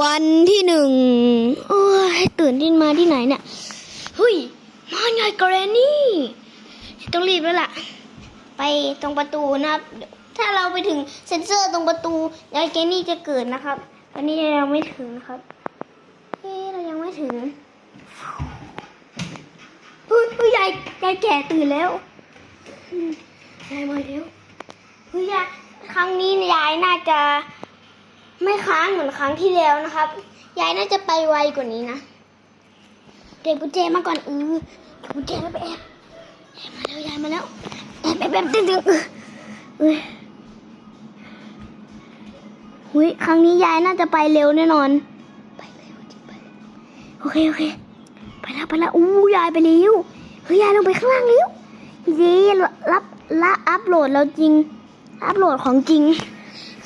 วันที่หนึ่งโอ้ยตื่นที่มาที่ไหนเนี่ยเฮ้ยมาไงกรนี่ต้องรีบแล้วล่ะ ไปตรงประตูนะครับ ถ้าเราไปถึงเซ็นเซอร์ตรงประตูยายแกนี่จะเกิดนะครับตอนนี้ยังไม่ถึงนะครับเฮ้เรายังไม่ถึงเฮ้ยเฮ้ยยายยายแก่ตื่นแล้วอืมยายมาแล้วเฮ้ยยายครั้งนี้ยายน่าจะ ไม่ค้างเหมือนครั้งที่แล้วนะครับ ยายน่าจะไปไวกว่านี้นะ เด็กกุญแจมาก่อนเออเก็บกุญแจแล้วไปแอบยายมาแล้วยายมาแล้วแอบแอบแอบดึงดึงเออหุยครั้งนี้ยายน่าจะไปเร็วแน่นอน ไปเร็วจริงไปเร็วโอเคโอเค ไปแล้วไปแล้วอู้ยายไปเร็วเฮ้ยยายลงไปข้างล่างเร็วเย้รับละอัพโหลดแล้วจริง อัพโหลดของจริง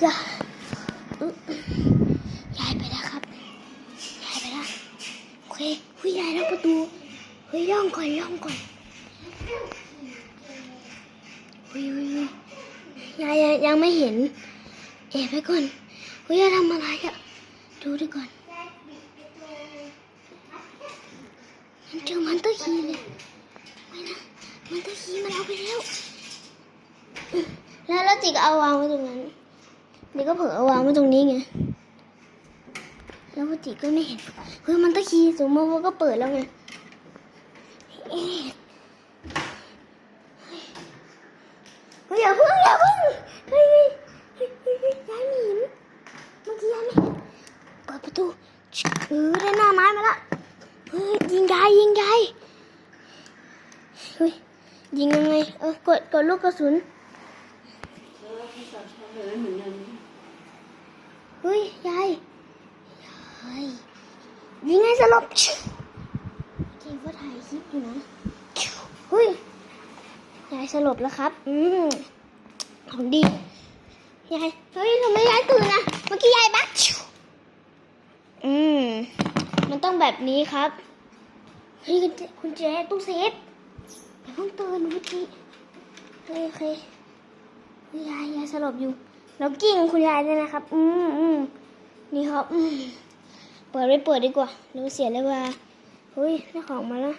ยาย ยายไปแล้วครับยายไปแล้วโอเคเฮ้ยยายล็อกประตูเฮ้ยย่องก่อนย่องก่อนเฮ้ยเฮ้ยยยายยังยังไม่เห็นเอ๋ไปก่อนเฮ้ยยายทำอะไรอะดูดีก่อนมันเจอมันตะคีเลยไม่นะมันตะคีมันเอาไปแล้วแล้วแล้วจิกเอาวางไว้ตรงนั้น เดี๋ยวก็เผลอวางไว้ตรงนี้ไง แล้วพจิก็ไม่เห็นเฮ้ยมันตะคีสมมติว่าก็เปิดแล้วไงเอ๊ะเฮ้ยอย่าพิ่งอย่าพิ่งเฮ้ยเฮ้ยเฮ้ยย้ายไม่เห็นเมื่อกี้ยายไม่เห็นเปิดประตูเออได้หน้าไม้มาละเฮ้ยยิงยายยิงยายเฮ้ยยิงยังไงเออกดกดลูกกระสุน เฮ้ยยายเฮ้ยยิงให้สลบจริงก็ถ่ายคลิปอยู่นะเฮ้ยยายสลบแล้วครับ อืมของดียายเฮ้ยทำไมยายตื่นนะเมื่อกี้ยายบักอืมมันต้องแบบนี้ครับเฮ้ยคุณเจคุณเจตู้เซฟอย่าเพิ่งตื่นเมื่อกี้เฮ้ยโอเคยยายยายสลบอยู่ แล้วกิ้งคุณยายด้วยนะครับ อืมอืมนี่ครับ อืมเปิดไม่เปิดดีกว่าเดี๋ยวเสียเลยว่าเฮ้ยได้ของมาแล้ว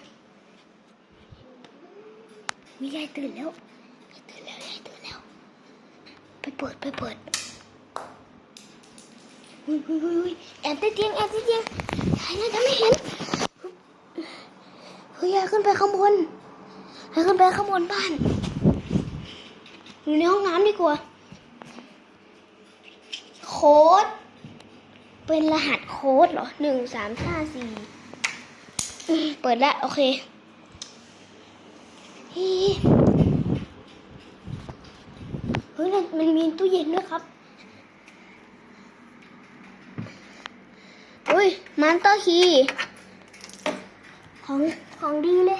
วิยายตื่นแล้วตื่นแล้วยายตื่นแล้ว ไปเปิดไปเปิดอุ้ยอุ้ยอุ้ยแอบใต้เตียงแอบใต้เตียงยายน่าจะไม่เห็นเฮ้ยยายขึ้นไปข้างบนยายขึ้นไปข้างบนบ้านอยู่ในห้องน้ำดีกว่า ค้ด เป็นรหัสโค้ดเหรอหนึ่งสามห้าสี่เปิดแล้ว โอเคเฮ้ยเฮ้ยมันมีตู้เย็นด้วยครับเฮ้ยมันเตอร์คีของของดีเลย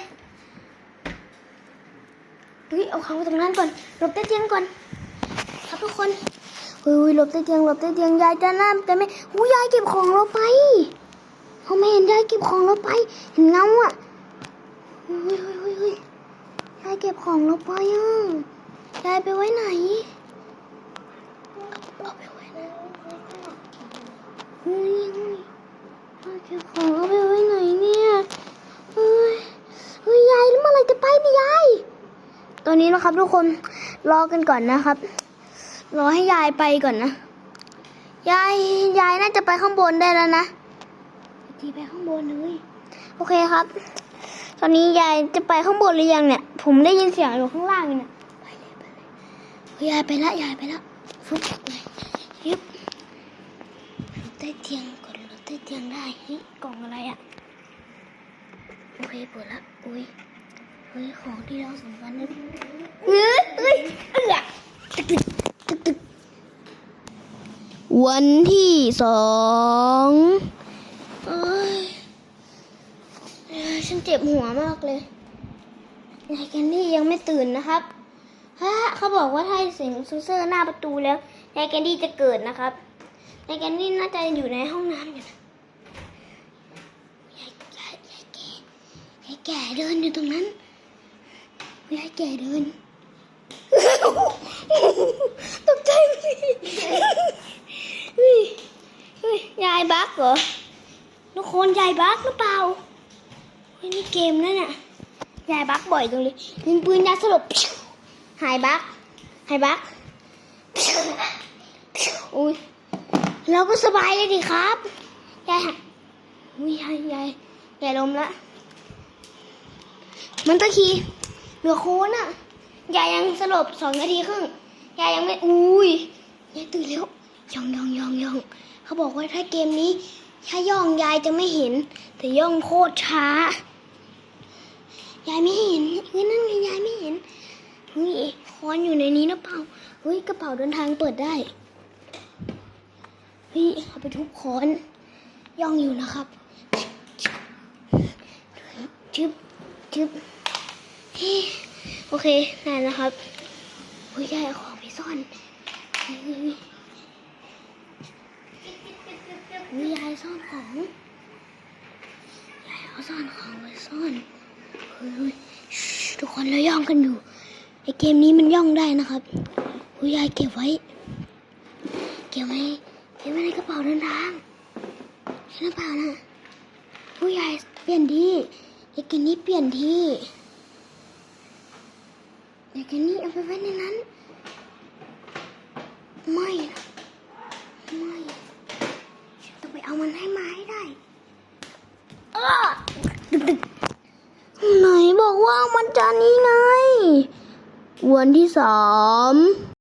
เฮ้ยเอาของไว้ตรงนั้นก่อนหลบใต้เตียงก่อน ครับทุกคน เฮ้ยหลบใต้เตียงหลบใต้เตียงยายจะน้ำแต่ไม่หูยายเก็บของเราไปเขาไม่เห็นยายเก็บของเราไป เห็นเงาอะเฮ้ยเฮ้ยเฮ้ยเฮ้ยยายเก็บของเราไปอะยายไปไว้ไหนเอาไปไว้ไหนเฮ้ยเฮ้ยยายเก็บของเอาไปไว้ไหนเนี่ยเฮ้ยเฮ้ยยายแล้วเมื่อไรจะไปเนี่ยยายตอนนี้นะครับทุกคนรอกันก่อนนะครับ รอให้ยายไปก่อนนะ ยาย ยายน่าจะไปข้างบนได้แล้วนะทีไปข้างบนเลย โอเคครับ ตอนนี้ยายจะไปข้างบนหรือยังเนี่ย ผมได้ยินเสียงอยู่ข้างล่างเนี่ยไปเลยไปเลยเฮ้ยยายไปละยายไปละฟุบเลยยึบหลบใต้เตียงกดหลบใต้เตียงได้เฮ้ยกล่องอะไรอะโอเคเปิดละอุ้ยเฮ้ยของที่เราสำคัญนะเฮ้ยเฮ้ยเอือตึกตึก วันที่สองอฉันเจ็บหัวมากเลยยายแคนดี้ยังไม่ตื่นนะครับฮะเขาบอกว่าถ้าเสียงซูเซอร์หน้าประตูแล้วยายแคนดี้จะเกิดนะครับยายแคนดี้น่าจะอยู่ในห้องน้ำอยู่นะยายยายยายแก่ยายแก่เดินอยู่ตรงนั้นยายแก่เดิน ตกใจสิเฮ้ยเฮ้ ฮ้ยยาย บักเหรอทุกคนยายบักหรือเปล่าเฮ้ยนี่เกมนั่นน่ะยายบักบ่อยจังเลยยิงปืนยาสลบหายบักหายบักอุ้ยเราก็สบายเลยดิครับยายหายอุ้ยยายยายยายล้มละมันตะคีเหลือโคนอะยายยังสลบสองนาทีครึ่งยายยังไม่อุ้ยยายตื่นแล้วยองยองยองยอง เขาบอกว่าถ้าเกมนี้ ถ้าย่องยายจะไม่เห็น แต่ย่องโคตรช้า ยายไม่เห็นเฮ้ยนั่นไงยายไม่เห็นเฮ้ยค้อนอยู่ในนี้นะเปล่าเฮ้ยกระเป๋าเดินทางเปิดได้เฮ้ยเอาไปทุบค้อน ย่องอยู่นะครับจึบจึบโอเคได้แล้วครับโอ้ยยายเอาของไปซ่อน เฮ้ยยายซ่อนของยายเอาซ่อนของไว้ซ่อนเฮ้ยทุกคนเราย่องกันอยู่ไอเกมนี้มันย่องได้นะครับโอ้ยยายเก็บไว้ เก็บไว้เก็บไว้ในกระเป๋าเดินทางเห็นหรือเปล่านะผู้ใหญ่เปลี่ยนที่ไอเกมนี้เปลี่ยนที่ไอเกมนี้เอาไปไว้ในนั้น ไม่นะไม่ฉันต้องไปเอามันให้มาให้ได้เออดึกดึก ไหนบอกว่ามันนี้ไง วันที่สาม